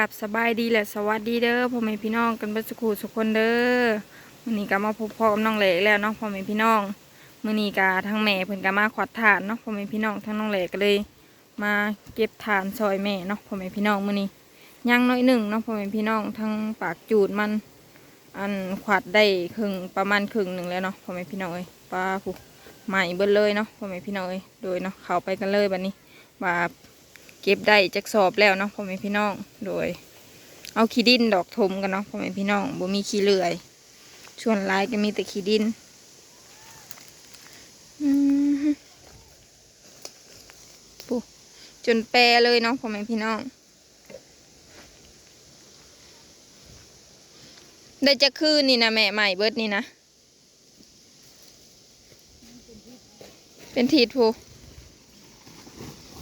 กับสบายดีและสวัสดีเด้อพ่อแม่พี่น้องกันเบัสกูสุกคนเด้อมื้อนี้ก็มาพบพ่อกับน้องเหล็กแล้วเนาะพ่อแม่พี่น้องมื้อนี้ก็ทั้งแม่เพิ่นก็มาขวัดถ่านเนาะพ่อแม่พี่น้องทั้งน้องเหล็กก็เลย มาเก็บถ่านซอยแม่เนาะพ่อแม่พี่น้องมื้อนี้ย่างน้อยหนึ่งเนาะพ่อแม่พี่น้องทั้งปากจูดมัน อันขวัดได้ครึ่งประมาณครึ่งหนึ่งแล้วเนาะพ่อแม่พี่น้องเอ้ยปลาผู้ใหม่เบิดเลยเนาะพ่อแม่พี่น้องเอ้ยโดยเนาะเข้าไปกันเลยบัดนี้ว่า เก็บได้จากสอบแล้วเนาะพ่อแม่พี่น้องโดย เอาขี้ดินดอกทมกันเนาะพ่อแม่พี่น้องบ่มีขี้เลื่อยส่วนลายก็มีแต่ขี้ดินปุ๊จนแปรเลยเนาะพ่อแม่พี่น้อง ได้จะคืนนี่นะแม่ใหม่เบิร์ดนี่นะ เป็นทีดผู้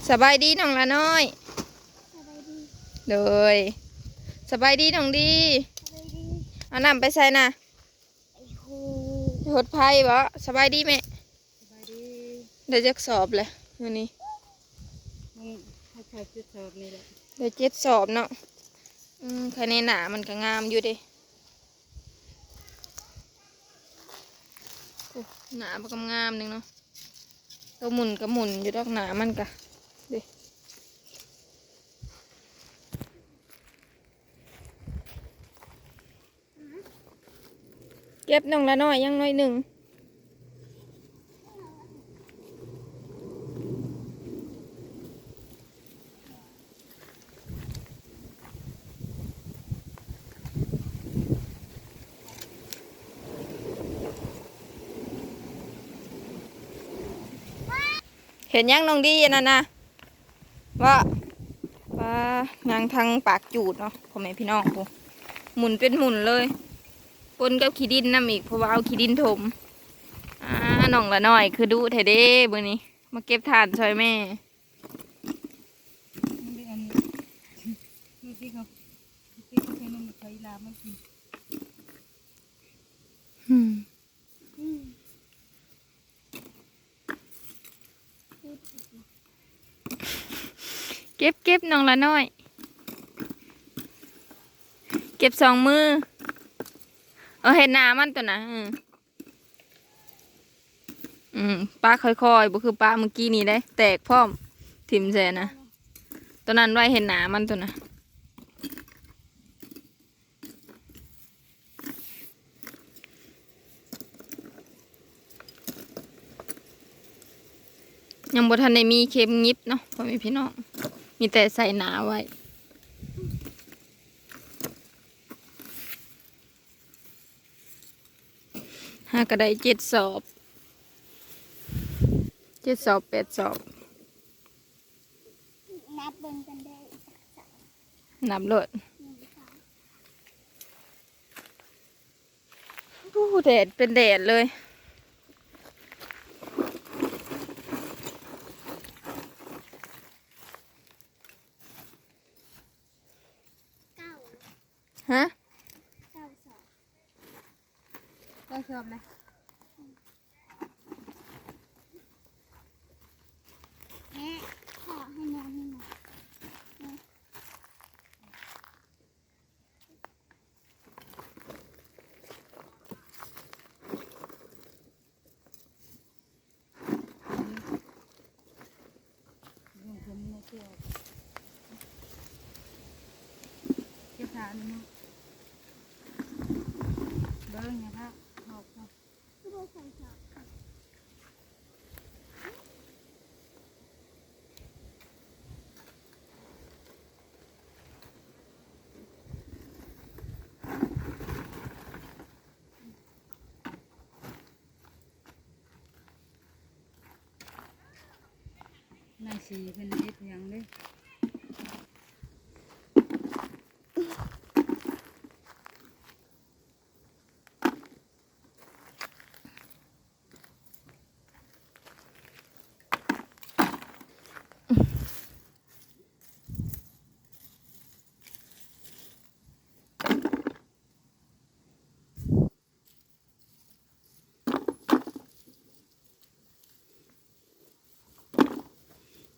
สบายดีน้องละน้อยสบายดีเลยสบายดีน้องดีสบายดีเอาน้ำไปใส่นะไอ้ครูหดไพ่บ่สบายดีแม่สบายดีได้จักสอบเลยวันนี้มึงให้ใครจะสอบนี่แหละได้เจ็ดสอบเนาะอืมคะแนนหนามันก็งามอยู่เดิโอ้หนามันก็งามหนึงเนาะก็หมุนก็หมุนอยู่ดอกหนามันกะเดิ เก็บน้องละน้อยยังน้อยหนึ่งเห็นยังน้องดีอันนั่นนะว่าว่ายางทางปากจูดเนาะพ่อแม่พี่น้องปูหมุนเป็นหมุนเลย ปนกับขี้ดินน้ำอีกเพราะว่าเอาขี้ดินถมอ่าน้องละน้อย คือดูเทเด้เบอร์นี้ มาเก็บถ่านช่วยแม่เก็บเก็บน้องละน้อย เก็บสองมือ อเห็นหน้ามันตัวนะอืมป้าค่อยๆบ่คือป้าเมื่อกี้นี่ได้ แตกพร้อมถิ่มใส่นะตัวนั้นไว้เห็นหน้ามันตัวนะยังบ่ทันได้มีเข็มงิบเนาะพ่อแม่พี่น้อง มีแต่ใส่หนาไว้ ห้าก็ได้เจ็ดสอบ เจ็ดสอบแปดสอบ นับเบิ่งกันได้นับเลยหนึ่งสองอู้แดดเป็นแดดเลย เก้า ฮะ เก้าสอง ได้สอบไหม แม่ขอให้น้องหน่อยเก็บฐานนี่มั้งเบิ้งนะครับหอกครับคือบ่ใส่สอบ นาย สีเป็นเฮ็ดหยังเด้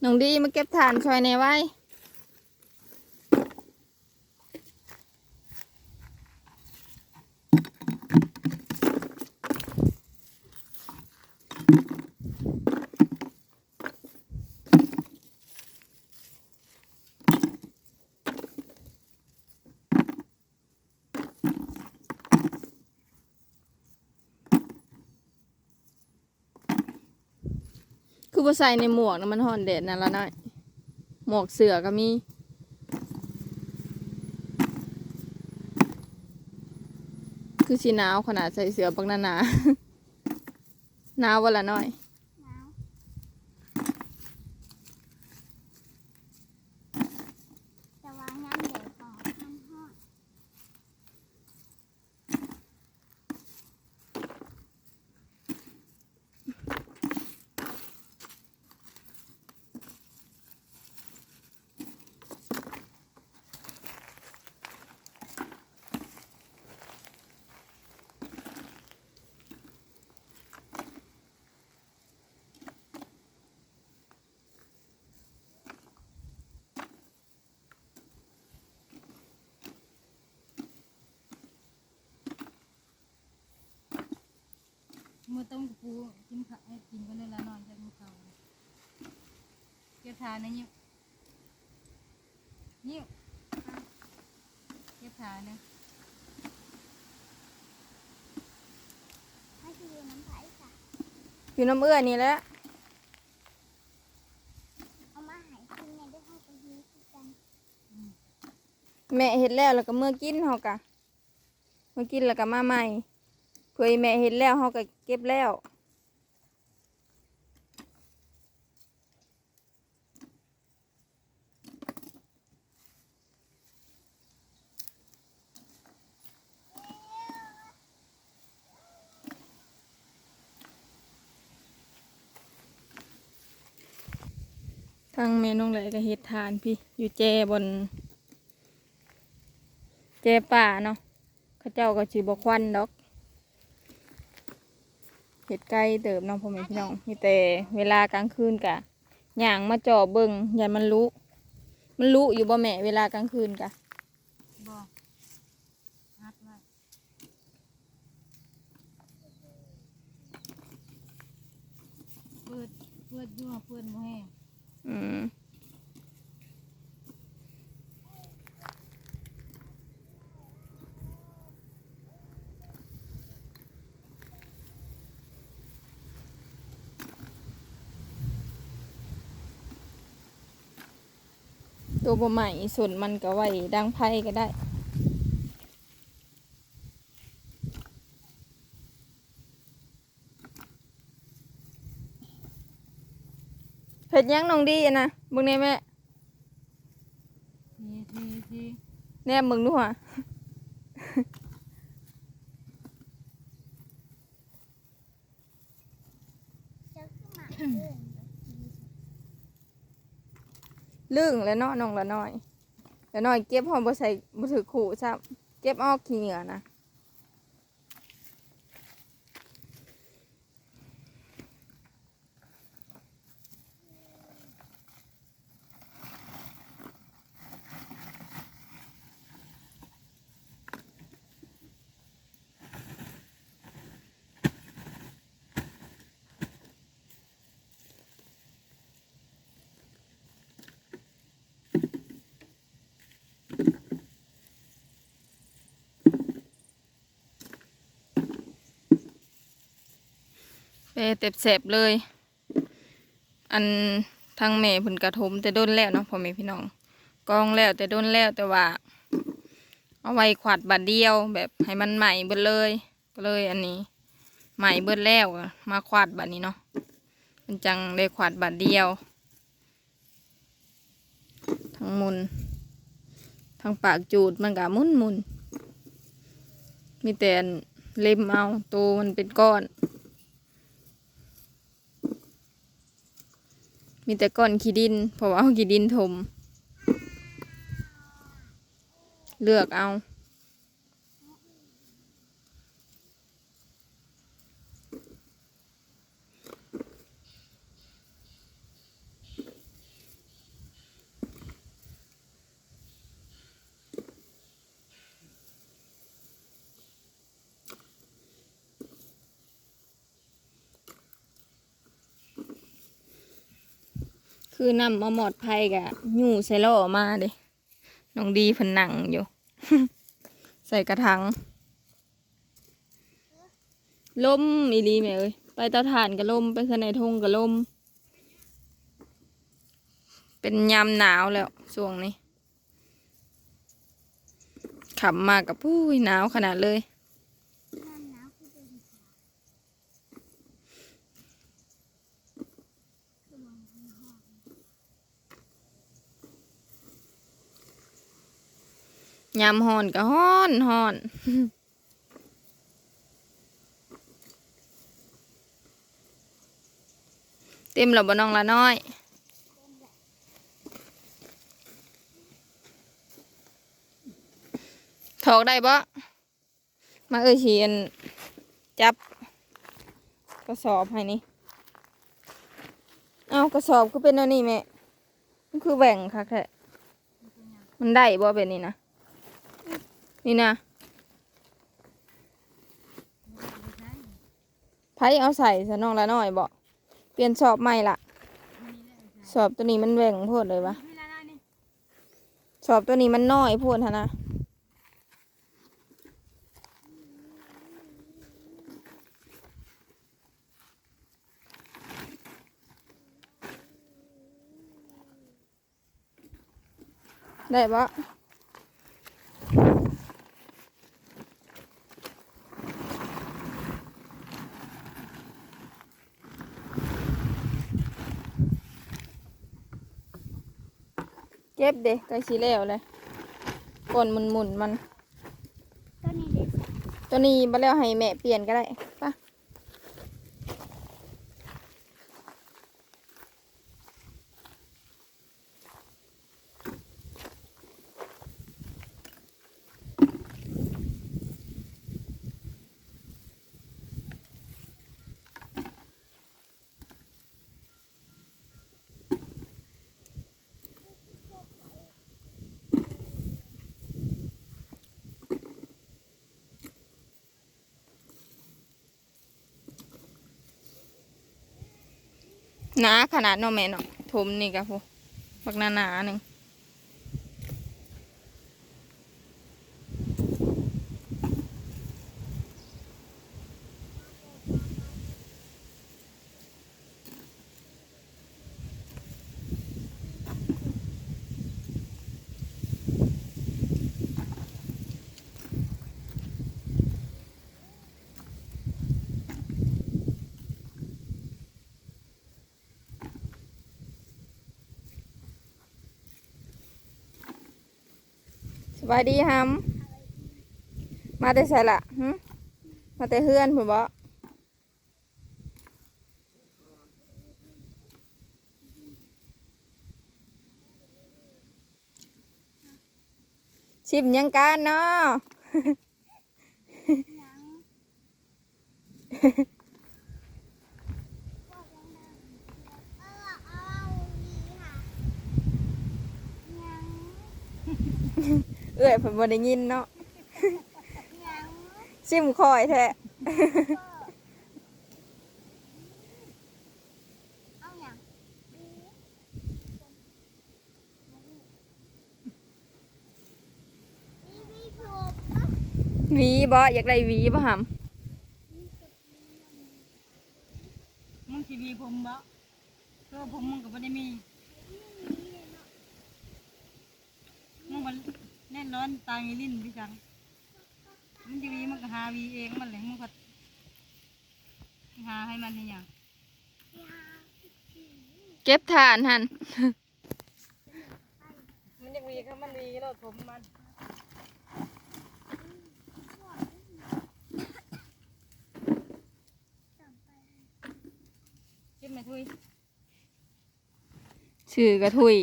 น้องดีมาเก็บฐานช่วยในไว้ บ่ใส่ในหมวกนะมันห่อนแดดนั่นละน้อยหมวกเสือก็มีคือสีหนาวขนาดใส่เสือปักนาหนาหนาววันละน้อย หนาวแต่ว่างานเด็กก่อนมันฮอด มือต้มกระปูกินข้าวให้กินไปเลยละนอนจากมือเขาเก็บ ทานนะยิ้วยิ้วเก็บทานนะให้คือน้ำไผ่ค่ะ อยู่น้ำเอื้อนี่แหละเอามาใหายกินในด้วยห้องกันนี้คือกันแม่เห็ดแล้วแล้วก็เมื่อกินเฮากะเมื่อกินแล้วก็มาใหม่เพื่อให้แม่เห็ดแล้วเฮาก็เก็บแล้ว ทางเมนูเลยก็เฮ็ดทานพี่อยู่แจบน แจป่าเนาะเข้าเจ้าก็ชีบควันดอกเห็ดไก่เติบเน้องพ่อแม่พี่น้องมีแต่เวลากลางคืนกะย่างมาจ่อเบิงอย่ามันรู้มันรู้อยู่บ่แม่เวลากลางคืนกะบอกอัดไว้เปิดเปิดอยู่เปิดโมแห้งอืม ตัวบ่ใหม่ส่วนมันก็ไว้ดังไพ่ก็ได้ เผ็ดยังน้องดีอะนะเบิ่งในแม่ทีทีทีแนบมึงดูหัวเจ้าขึ้นมาเดินแบบกิน ลึ่งแล้วเนาะน้องละน้อยละน้อยเก็บหอมบ่ใส่บ่ถือขู่ซ้ำเก็บออกขี้เหงื่อนะ เต็บแสบเลย อันทางแม่เพิ่นกระทมแต่ด้นแล้วเนาะพ่อแม่พี่น้องกองแล้วแต่ด้นแล้วแต่ว่า เอาไว้ขวาดบาดเดียวแบบให้มันใหม่เบิดเลย ก็เลยอันนี้ ใหม่เบิดแล้วมาขวาดบัดนี้เนาะมันจังได้ขวาดบาดเดียว ทั้งมุนทั้งปากจูดมันก็มุนมุนมีแต่เล็มเอาตัวมันเป็นก้อน มีแต่ก้อนขี้ดิน เพราะว่าเอาขี้ดินถม เลือกเอา คือนำมาหมอดไผ่กะยู่ใส่ล้อมาเด้น้องดีเพันหนังอยู่ ใส่กระถางล้มอีลีแม่เอ้ยไปเตาถ่านก็ล้มไปข้างในทงก็ล้มเป็นยามหนาวแล้วช่วงนี้ขับมากับผู้ยหนาวขนาดเลย น้ำหนาวคือเดินขาคือมองไม่หอบ ยามฮอนก็ฮ้อนฮ้อนเต็มแล้วบ่น้องละน้อยถอกได้บ่มาเอ่ยเชียนจับกระสอบให้นี่ เอากระสอบก็เป็นอันนี้แม่มันคือแบ่งค่ะแค่มันได้บ่เป็นนี่นะ นี่นะไผเอาใส่ซะน้องละน้อยบ่เปลี่ยนสอบใหม่ละสอบตัวนี้มันแบ่งโพดเลยวะสอบตัวนี้มันน้อยโพดฮะนะได้ปะ เก็บเด็กใกล้สีแล้วเลยก้นหมุนหมุนๆมันต้นนี้เด็ดตัวนี้มาแล้วให้แม่เปลี่ยนก็ได้ปะ หนาขนาดเนาะแม่เนาะถมนี่กะพวกบักหนาหนาหนึ่ง สบายดีฮัมมาแต่ใส่ละหึมาแต่เฮือนผมบอกชิมยังกันเนาะ เออเอาดีค่ะยัง เอ้ยผมบ่ได้ยินเนาะยังชิมคอยแท้เอาอย่างดีดีดีถูกปะวีบ่อยากได้วีบ่ฮัมมึงทีวีผมบ่ตัวผมมึงก็บ่ได้มีมึงมั นแน่นร้อนตายลิ้นพี่จัง มันทีวีมันก็หาวีเองมันเลยมึงก็หาให้มันให้หยังเก็บทานหัน มันจะวีก็มันวีแล้วผมมันคิดไหมทุยชื่อกระทุย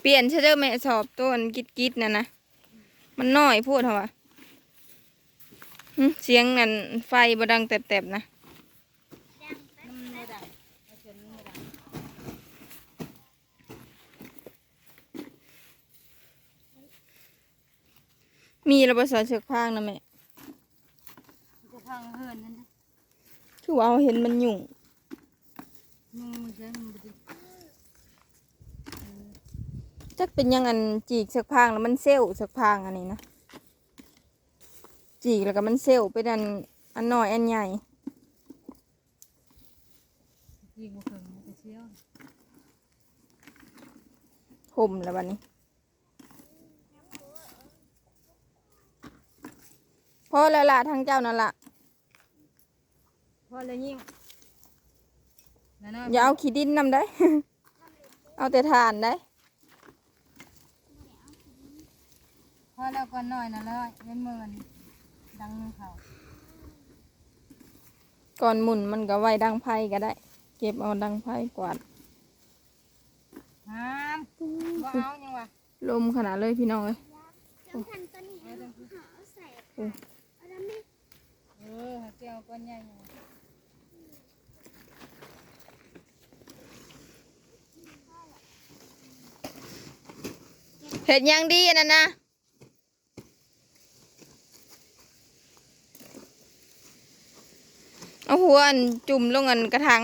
เปลี่ยนเชเดอร์แม่สอบตัวอันกิดกิดๆนะนะ มันน้อยพูดเหรอวะหึเสียงนั่นไฟบดังแตบๆนะมันไม่ได้เอาเสียงมันไม่ได้มีระบบสายเชือกพางนะแม่จะพังเฮือนนั่นนะคือว่าเราเห็นมันยุ่งมึงมึงใช้มึงไปดิ จักเป็นยังอันจีกเชือกพางแล้วมันเซลล์เชือกพางอันนี้นะจีกแล้วก็มันเซลล์เป็นอันอันน้อยอันใหญ่ยิงบุกเถิงมันจะเชี่ยวผมแล้วบัดนี้พอแล้วล่ะทางเจ้านั่นล่ะพอเลยยิ่งนั่นนะอย่าเอาขี้ดินนำได้ เอาแต่ถ่านได้ พอ แล้วก่อนหน่อยนะเลยเป็นหมื่นดังเขาก่อนหมุนมันก็ไว้ดังไพ่ก็ได้ เก็บเอาดังไพ่กวาดห้ามบ่เอายังวะลมขนาดเลยพี่น้องเลยสำคัญตัวนี้นะหาเอาใส่เอาแล้วไม่เออหาเจียวก้อนใหญ่อยู่เห็ดหยังดีอันนั่นนะเอา หัวอันจุ่มลงอันกระถาง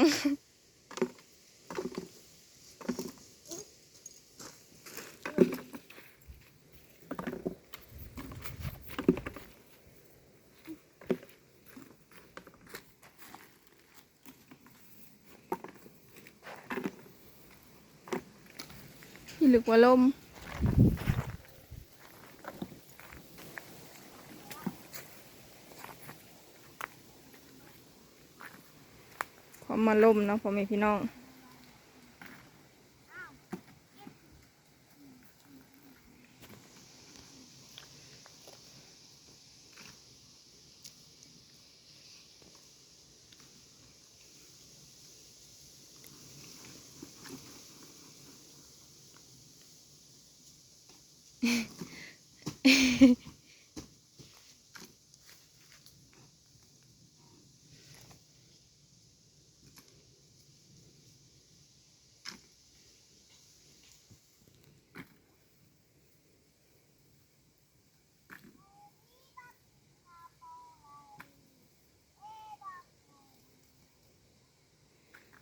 พี่ลึกว่าลม พอมา ล่มเนาะพ่อแม่พี่น้อง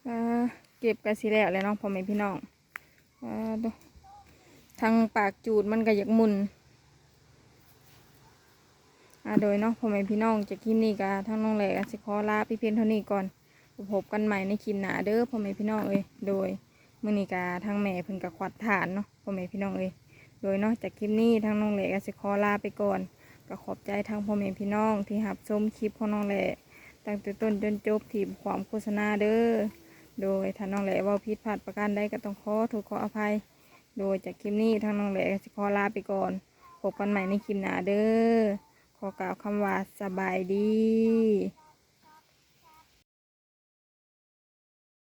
อ่าเก็บกระสีแล้วเลยเนาะพ่อแม่พี่น้องอทางปากจูดมันก็อยากมุนอ่าโดยเนาะพ่อแม่พี่น้องจากคลิปนี้ก็ทางน้องแหลกสิขอลาพี่เพียงเท่านี้ก่อนพบกันใหม่ในคลิปหน้าเด้อพ่อแม่พี่น้องเอ้ยโดยมื้อนี้ก็ทางแม่เพิ่นก็ขวัดฐานเนาะพ่อแม่พี่น้องเอ้ยโดยเนาะจากคลิปนี้ทางน้องแหลกสิขอลาไปก่อนก็ขอบใจทางพ่อแม่พี่น้องที่รับชมคลิปของน้องแหลกตั้งแต่ต้นจนจบที่ความโฆษณาเด้อ โดยถ้าน้องแหล่ว่าผิดพลาดประการใดก็ต้องขอถูกขออภัย โดยจากคลิปนี้ทางน้องแหล่จะขอลาไปก่อนพบกันใหม่ในคลิปหน้าเด้อขอกล่าวคำว่าสบายดี